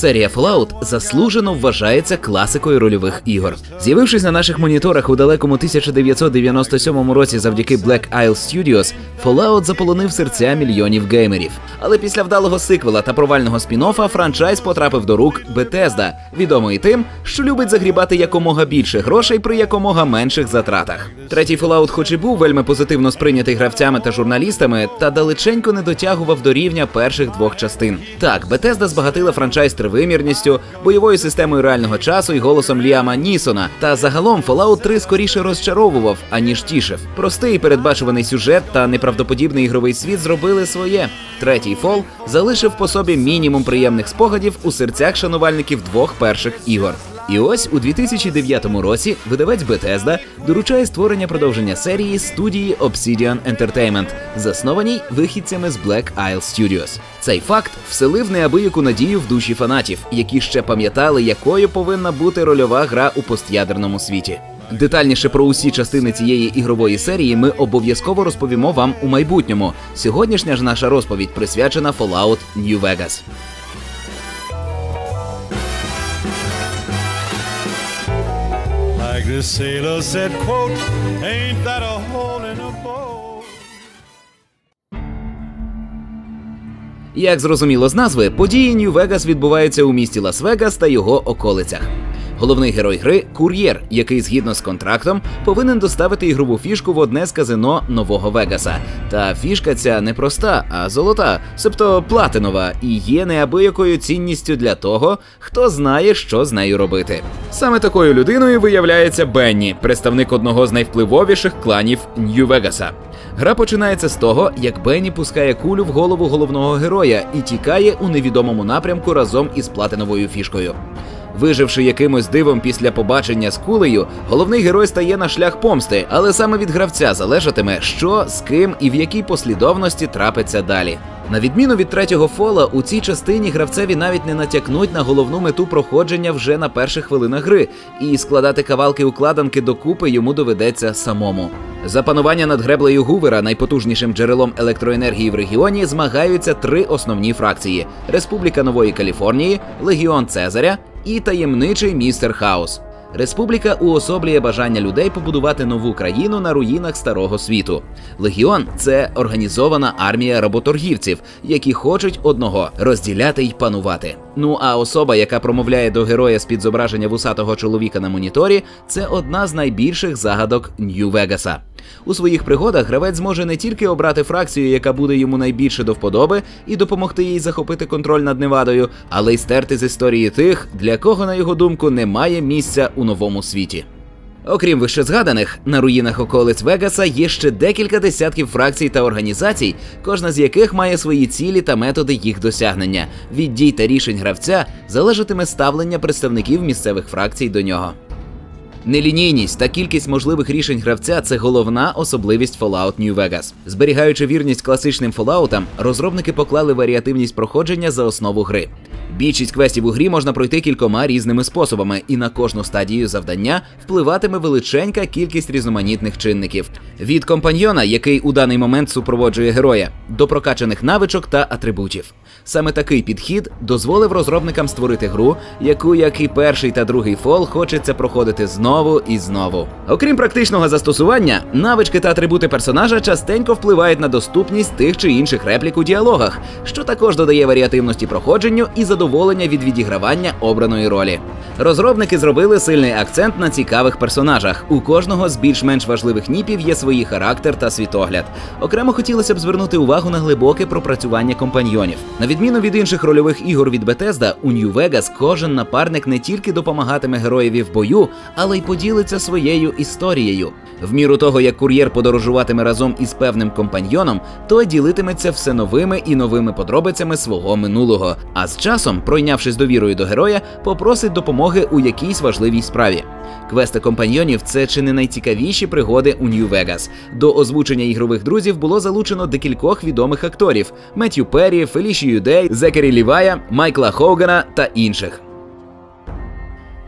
Серія Fallout заслужено вважається класикою рольових ігор. З'явившись на наших моніторах у далекому 1997 році завдяки Black Isle Studios, Fallout заполонив серця мільйонів геймерів. Але після вдалого сиквела та провального спін-оффа франчайз потрапив до рук Bethesda, відомий тим, що любить загрібати якомога більше грошей при якомога менших затратах. Третій Fallout хоч і був вельми позитивно сприйнятий гравцями та журналістами, та далеченько не дотягував до рівня перших двох частин. Так, Bethesda збагатила франчайз тривимірністю, бойовою системою реального часу і голосом Ліама Нісона. Та загалом Fallout 3 скоріше розчаровував, аніж тішив. Простий передбачуваний сюжет та неправдоподібний ігровий світ зробили своє. Третій фол залишив по собі мінімум приємних спогадів у серцях шанувальників двох перших ігор. І ось у 2009 році видавець Bethesda доручає створення продовження серії студії Obsidian Entertainment, заснованій вихідцями з Black Isle Studios. Цей факт вселив неабияку надію в душі фанатів, які ще пам'ятали, якою повинна бути рольова гра у постядерному світі. Детальніше про усі частини цієї ігрової серії ми обов'язково розповімо вам у майбутньому. Сьогоднішня ж наша розповідь присвячена Fallout New Vegas. The sailor said, quote, ain't that a hole in a boat? Як зрозуміло з назви, події Нью-Вегас відбуваються у місті Лас-Вегас та його околицях. Головний герой гри кур'єр, який згідно з контрактом повинен доставити ігрову фішку в одне з казино Нового Вегаса. Та фішка ця не проста, а золота, себто платинова, і є неабиякою цінністю для того, хто знає, що з нею робити. Саме такою людиною виявляється Бенні, представник одного з найвпливовіших кланів Нью-Вегаса. Гра починається з того, як Бенні пускає кулю в голову головного героя і тікає у невідомому напрямку разом із платиновою фішкою. Виживши якимось дивом після побачення з кулею, головний герой стає на шлях помсти, але саме від гравця залежатиме, що, з ким і в якій послідовності трапиться далі. На відміну від третього фола, у цій частині гравцеві навіть не натякнуть на головну мету проходження вже на перших хвилинах гри, і складати кавалки укладанки докупи йому доведеться самому. За панування над греблею Гувера, найпотужнішим джерелом електроенергії в регіоні, змагаються три основні фракції: Республіка Нової Каліфорнії, Легіон Цезаря і таємничий містер Хаус. Республіка уособлює бажання людей побудувати нову країну на руїнах старого світу. Легіон це організована армія работоргівців, які хочуть одного розділяти й панувати. Ну а особа, яка промовляє до героя з під зображення вусатого чоловіка на моніторі, це одна з найбільших загадок Нью-Вегаса. У своїх пригодах гравець зможе не тільки обрати фракцію, яка буде йому найбільше до вподоби, і допомогти їй захопити контроль над Невадою, але й стерти з історії тих, для кого, на його думку, немає місця у новому світі. Окрім вищезгаданих, на руїнах околиць Вегаса є ще декілька десятків фракцій та організацій, кожна з яких має свої цілі та методи їх досягнення. Від дій та рішень гравця залежатиме ставлення представників місцевих фракцій до нього. Нелінійність та кількість можливих рішень гравця це головна особливість Fallout New Vegas. Зберігаючи вірність класичним Falloutам, розробники поклали варіативність проходження за основу гри. Більшість квестів у грі можна пройти кількома різними способами, і на кожну стадію завдання впливатиме величенька кількість різноманітних чинників від компаньйона, який у даний момент супроводжує героя, до прокачаних навичок та атрибутів. Саме такий підхід дозволив розробникам створити гру, яку, як і перший та другий фол, хочеться проходити знову і знову. Окрім практичного застосування, навички та атрибути персонажа частенько впливають на доступність тих чи інших реплік у діалогах, що також додає варіативності проходженню і задоволення від відігравання обраної ролі. Розробники зробили сильний акцент на цікавих персонажах. У кожного з більш-менш важливих ніпів є свій характер та світогляд. Окремо хотілося б звернути увагу на глибоке пропрацювання компаньйонів. На відміну від інших рольових ігор від Bethesda, у New Vegas кожен напарник не тільки допомагатиме героєві в бою, але й поділиться своєю історією. В міру того, як кур'єр подорожуватиме разом із певним компаньйоном, той ділитиметься все новими і новими подробицями свого минулого. А з часом, пройнявшись довірою до героя, попросить допомоги у якійсь важливій справі. Квести компаньйонів це чи не найцікавіші пригоди у Нью Вегас. До озвучення ігрових друзів було залучено декількох відомих акторів: Меттю Перрі, Фелішію Дей, Зекері Лівая, Майкла Хогана та інших.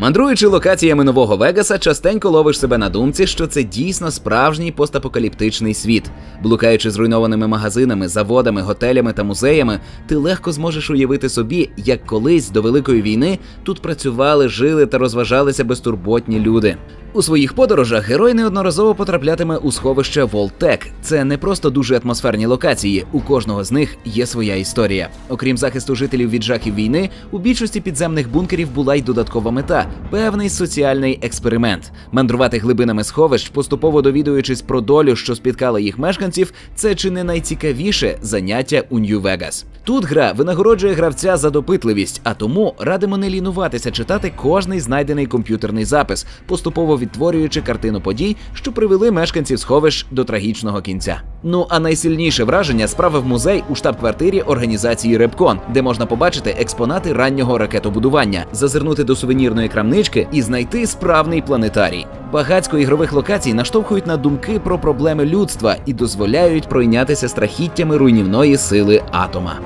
Мандруючи локаціями нового Вегаса, частенько ловиш себе на думці, що це дійсно справжній постапокаліптичний світ. Блукаючи зруйнованими магазинами, заводами, готелями та музеями, ти легко зможеш уявити собі, як колись до великої війни тут працювали, жили та розважалися безтурботні люди. У своїх подорожах герой неодноразово потраплятиме у сховище Волтек. Це не просто дуже атмосферні локації. У кожного з них є своя історія. Окрім захисту жителів від жахів війни, у більшості підземних бункерів була й додаткова мета певний соціальний експеримент. Мандрувати глибинами сховищ, поступово довідуючись про долю, що спіткала їх мешканців, це чи не найцікавіше заняття у Нью-Вегас. Тут гра винагороджує гравця за допитливість, а тому радимо не лінуватися читати кожний знайдений комп'ютерний запис, поступово відтворюючи картину подій, що привели мешканців сховищ до трагічного кінця. Ну а найсильніше враження справив музей у штаб-квартирі організації Репкон, де можна побачити експонати раннього ракетобудування, зазирнути до сувенірної крамнички і знайти справний планетарій. Багацько ігрових локацій наштовхують на думки про проблеми людства і дозволяють пройнятися страхіттями руйнівної сили атома.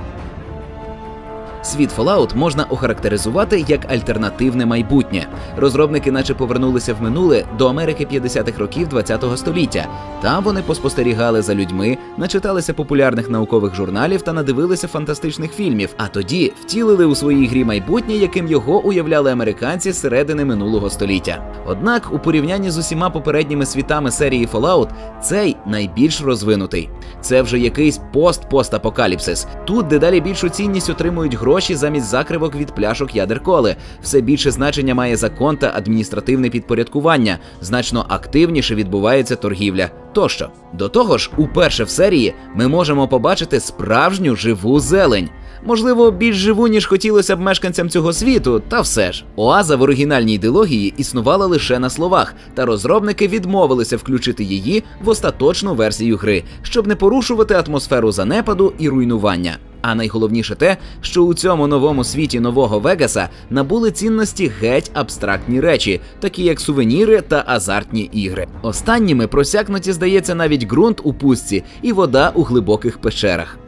Світ Fallout можна охарактеризувати як альтернативне майбутнє. Розробники, наче повернулися в минуле до Америки 50-х років ХХ століття. Там вони поспостерігали за людьми, начиталися популярних наукових журналів та надивилися фантастичних фільмів. А тоді втілили у своїй грі майбутнє, яким його уявляли американці з середини минулого століття. Однак, у порівнянні з усіма попередніми світами серії Fallout, цей найбільш розвинутий. Це вже якийсь пост-постапокаліпсис. Тут дедалі більшу цінність отримують гроші замість закривок від пляшок ядер коли. Все більше значення має закон та адміністративне підпорядкування. Значно активніше відбувається торгівля. Тощо до того ж, уперше в серії ми можемо побачити справжню живу зелень. Можливо, більш живу, ніж хотілося б мешканцям цього світу, та все ж. Оаза в оригінальній ідеології існувала лише на словах, та розробники відмовилися включити її в остаточну версію гри, щоб не порушувати атмосферу занепаду і руйнування. А найголовніше те, що у цьому новому світі нового Вегаса набули цінності геть абстрактні речі, такі як сувеніри та азартні ігри. Останніми просякнуті, здається, навіть ґрунт у пустці і вода у глибоких печерах.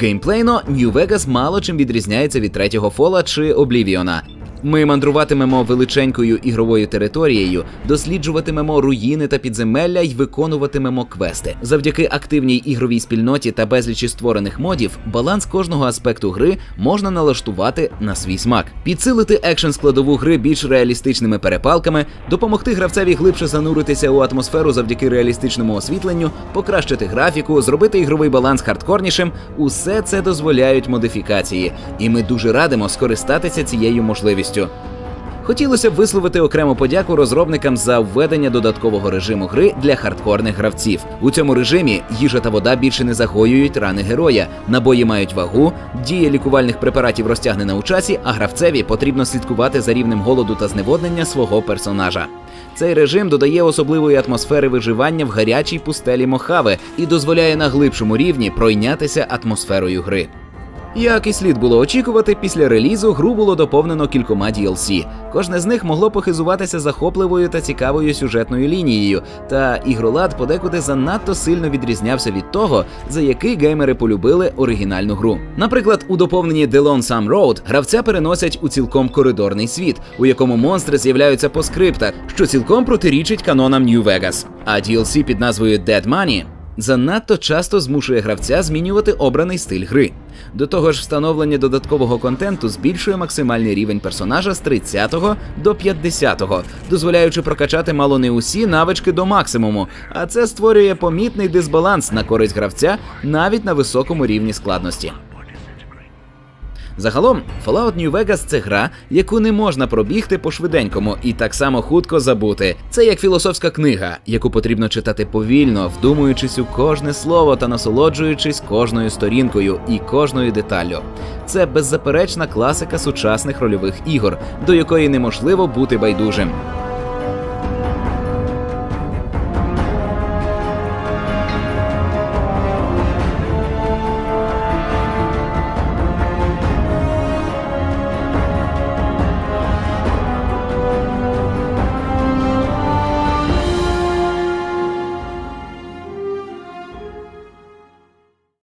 Геймплейно Vegas мало чим відрізняється від третього фола чи Облівіона. Ми мандруватимемо величенькою ігровою територією, досліджуватимемо руїни та підземелля й виконуватимемо квести. Завдяки активній ігровій спільноті та безлічі створених модів, баланс кожного аспекту гри можна налаштувати на свій смак, підсилити екшн складову гри більш реалістичними перепалками, допомогти гравцеві глибше зануритися у атмосферу завдяки реалістичному освітленню, покращити графіку, зробити ігровий баланс хардкорнішим. Усе це дозволяють модифікації, і ми дуже радимо скористатися цією можливістю. Хотілося б висловити окрему подяку розробникам за введення додаткового режиму гри для хардкорних гравців. У цьому режимі їжа та вода більше не загоюють рани героя, набої мають вагу, дія лікувальних препаратів розтягнена у часі, а гравцеві потрібно слідкувати за рівнем голоду та зневоднення свого персонажа. Цей режим додає особливої атмосфери виживання в гарячій пустелі Мохави і дозволяє на глибшому рівні пройнятися атмосферою гри. Як і слід було очікувати, після релізу гру було доповнено кількома DLC. Кожне з них могло похизуватися захопливою та цікавою сюжетною лінією, та ігролад подекуди занадто сильно відрізнявся від того, за який геймери полюбили оригінальну гру. Наприклад, у доповненні The Lonesome Road гравця переносять у цілком коридорний світ, у якому монстри з'являються по скриптах, що цілком протирічить канонам New Vegas. А DLC під назвою Dead Money занадто часто змушує гравця змінювати обраний стиль гри. До того ж, встановлення додаткового контенту збільшує максимальний рівень персонажа з 30 до 50, дозволяючи прокачати мало не усі навички до максимуму, а це створює помітний дисбаланс на користь гравця навіть на високому рівні складності. Загалом, Fallout New Vegas – це гра, яку не можна пробігти по швиденькому і так само хутко забути. Це як філософська книга, яку потрібно читати повільно, вдумуючись у кожне слово та насолоджуючись кожною сторінкою і кожною деталлю. Це беззаперечна класика сучасних рольових ігор, до якої неможливо бути байдужим.